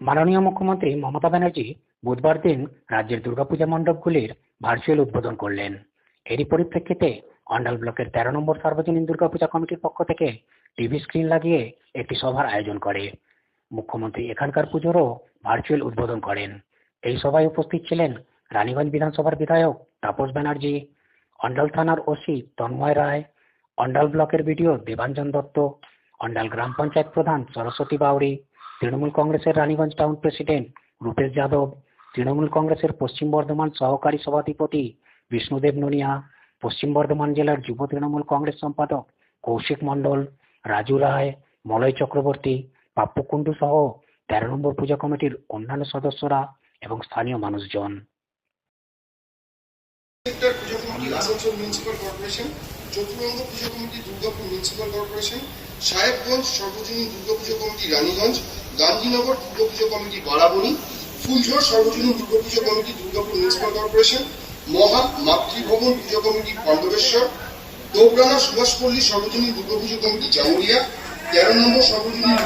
মাননীয় মুখ্যমন্ত্রী মমতা ব্যানার্জি বুধবার দিন রাজ্যের দুর্গাপূজা মণ্ডপগুলির ভার্চুয়াল উদ্বোধন করলেন। এরই পরিপ্রেক্ষিতে অন্ডাল ব্লকের তেরো নম্বর সার্বজনীন দুর্গাপূজা কমিটির পক্ষ থেকে টিভি স্ক্রিন লাগিয়ে একটি সভার আয়োজন করে। মুখ্যমন্ত্রী এখানকার পুজোরও ভার্চুয়াল উদ্বোধন করেন। এই সভায় উপস্থিত ছিলেন রানীগঞ্জ বিধানসভার বিধায়ক তাপস ব্যানার্জি, অন্ডাল থানার ওসি তন্ময় রায়, অন্ডাল ব্লকের B D O Debanjan Dutta, Andal গ্রাম পঞ্চায়েত প্রধান সরস্বতী বাউরি তৃণমূল কংগ্রেসের রানীগঞ্জ টাউন প্রেসিডেন্ট রূপেশ যাদব, তৃণমূল কংগ্রেসের পশ্চিম বর্ধমান সহকারী সভাধিপতি বিষ্ণুদেব ননিয়া, পশ্চিম বর্ধমান জেলার যুব তৃণমূল কংগ্রেস সম্পাদক কৌশিক মণ্ডল, রাজু রায়, মলয় চক্রবর্তী, পাপ্পু কুণ্ডু সহ তেরো নম্বর পূজা কমিটির অন্যান্য সদস্যরা এবং স্থানীয় মানুষজন। পুজো পুজো সাহেবগঞ্জ সর্বজনীন দুর্গাপুজো কমিটি রানীগঞ্জ গান্ধীনগর দুর্গাপুজো কমিটি বারাবণী ফুলঝড় সর্বজনীন Durga Puja committee Durgapur municipal corporation, মহা মাতৃভবন পুজো কমিটি পাণ্ডবেশ্বর, দোবরানা সুভাষপল্লী সর্বজনীন দুর্গাপুজো কমিটি জামুরিয়া তেরো নম্বর সর্বজনীন